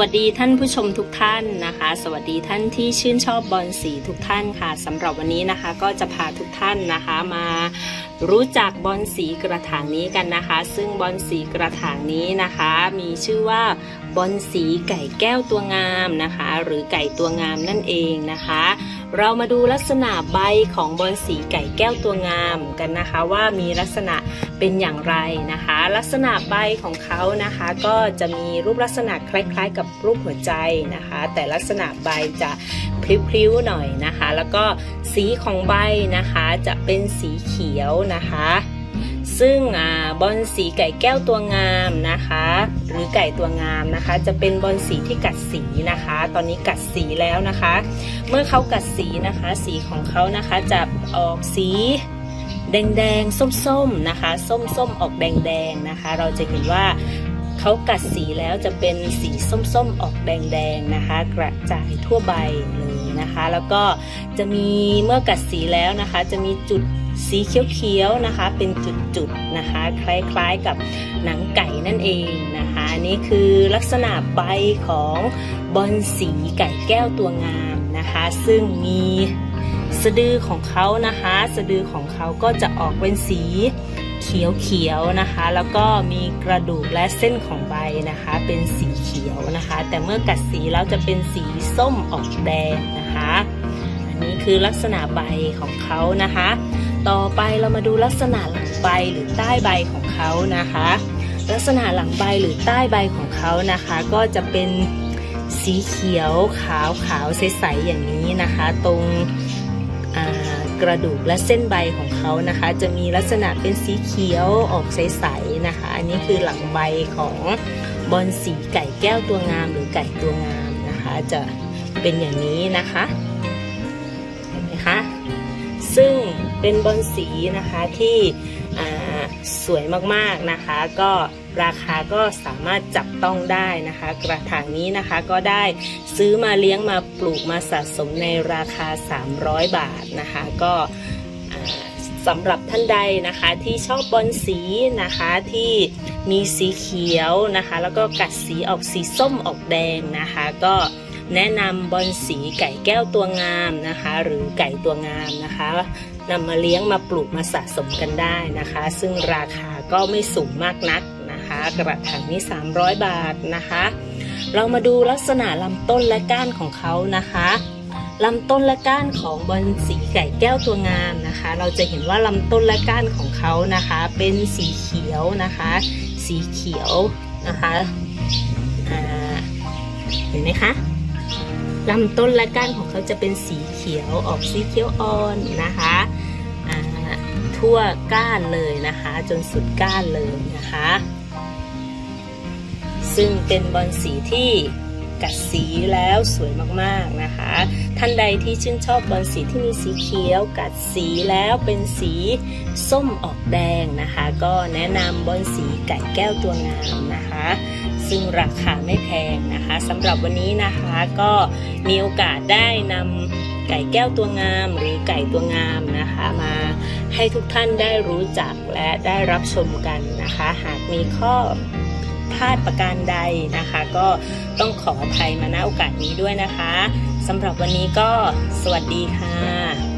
วัสดีท่านผู้ชมทุกท่านนะคะ สวัสดีท่านที่ชื่นชอบบอลสีทุกท่านค่ะสำหรับวันนี้นะคะก็จะพาทุกท่านนะคะมารู้จักบอลสีกระถางนี้กันนะคะ ซึ่งบอลสีกระถางนี้นะคะ มีชื่อว่าบอลสีไก่แก้วตัวงามนะคะ หรือไก่ตัวงามนั่นเองนะคะ เรามาดูลักษณะใบของบอลสีไก่แก้วตัวงามกันนะคะว่ามีลักษณะเป็นอย่างไรนะคะ ลักษณะใบของเขานะคะก็จะมีรูปลักษณะคล้าย ๆ กับรูปหัวใจนะคะ แต่ลักษณะใบจะพลิ้วๆหน่อยนะคะ แล้วก็สีของใบนะคะจะเป็นสีเขียวนะคะ ซึ่งอบอลสีไก่แก้วตัวงามนะคะ หรือไก่ตัวงามนะคะ จะเป็นบอลสีที่กัดสีนะคะ ตอนนี้กัดสีแล้วนะคะ เมื่อเขากัดสีนะคะ สีของเขานะคะจะออกสีแดงๆส้มๆนะคะ ส้มๆออกแดงๆนะคะ เราจะเห็นว่าเขากัดสีแล้วจะเป็นสีส้มๆออกแดงๆนะคะ กระจายทั่วใบเลยนะคะ แล้วก็จะมีเมื่อกัดสีแล้วนะคะ จะมีจุด สีเขียวๆนะคะ เป็นจุดๆนะคะ คล้ายๆกับหนังไก่นั่นเองนะคะอันนี่คือลักษณะใบของบอลสีไก่แก้วตัวงามนะคะ ซึ่งมีสะดือของเขานะคะ สะดือของเขาก็จะออกเป็นสีเขียวๆนะคะ แล้วก็มีกระดูกและเส้นของใบนะคะ เป็นสีเขียวนะคะ แต่เมื่อกัดสีแล้วจะเป็นสีส้มออกแดงนะคะ อันนี้คือลักษณะใบของเขานะคะ ต่อไปเรามาดูลักษณะหลังใบหรือใต้ใบของเขานะคะ ลักษณะหลังใบหรือใต้ใบของเขานะคะ ก็จะเป็นสีเขียวขาวขาวใสๆอย่างนี้นะคะ ตรงกระดูกและเส้นใบของเขานะคะ จะมีลักษณะเป็นสีเขียวออกใสๆนะคะ อันนี้คือหลังใบของบอลสีไก่แก้วตัวงามหรือไก่ตัวงามนะคะ จะเป็นอย่างนี้นะคะ ซึ่งเป็นบอลสีนะคะที่สวยมากๆนะคะ ก็ราคาก็สามารถจับต้องได้นะคะ กระถางนี้นะคะก็ได้ซื้อมาเลี้ยงมาปลูกมาสะสมในราคา 300 บาทนะคะ ก็สำหรับท่านใดนะคะที่ชอบบอลสีนะคะที่มีสีเขียวนะคะ แล้วก็กัดสีออกสีส้มออกแดงนะคะ ก็ แนะนำบอลสีไก่แก้วตัวงามนะคะ หรือไก่ตัวงามนะคะนำมาเลี้ยงมาปลูกมาสะสมกันได้นะคะ ซึ่งราคาก็ไม่สูงมากนักนะคะ กระถางนี้ 300 บาทนะคะ เรามาดูลักษณะลำต้นและก้านของเขานะคะลำต้นและก้านของบอลสีไก่แก้วตัวงามนะคะ เราจะเห็นว่าลำต้นและก้านของเขานะคะ เป็นสีเขียวนะคะ สีเขียวนะคะเห็นไหมคะ ลำต้นและก้านของเขาจะเป็นสีเขียวออกสีเขียวอ่อนนะคะทั่วก้านเลยนะคะ จนสุดก้านเลยนะคะ ซึ่งเป็นบอลสีที่กัดสีแล้วสวยมากๆนะคะ ท่านใดที่ชื่นชอบบอลสีที่มีสีเขียว กัดสีแล้วเป็นสีส้มออกแดงนะคะ ก็แนะนำบอลสีไก่แก้วตัวงามนะคะ ซึ่งราคาไม่แพงนะคะสำหรับวันนี้นะคะก็มีโอกาสได้นำไก่แก้วตัวงาม หรือไก่ตัวงามนะคะมาให้ทุกท่านได้รู้จักและได้รับชมกันนะคะ หากมีข้อพลาดประการใดนะคะ ก็ต้องขออภัยมาณโอกาสนี้ด้วยนะคะสำหรับวันนี้ก็สวัสดีค่ะ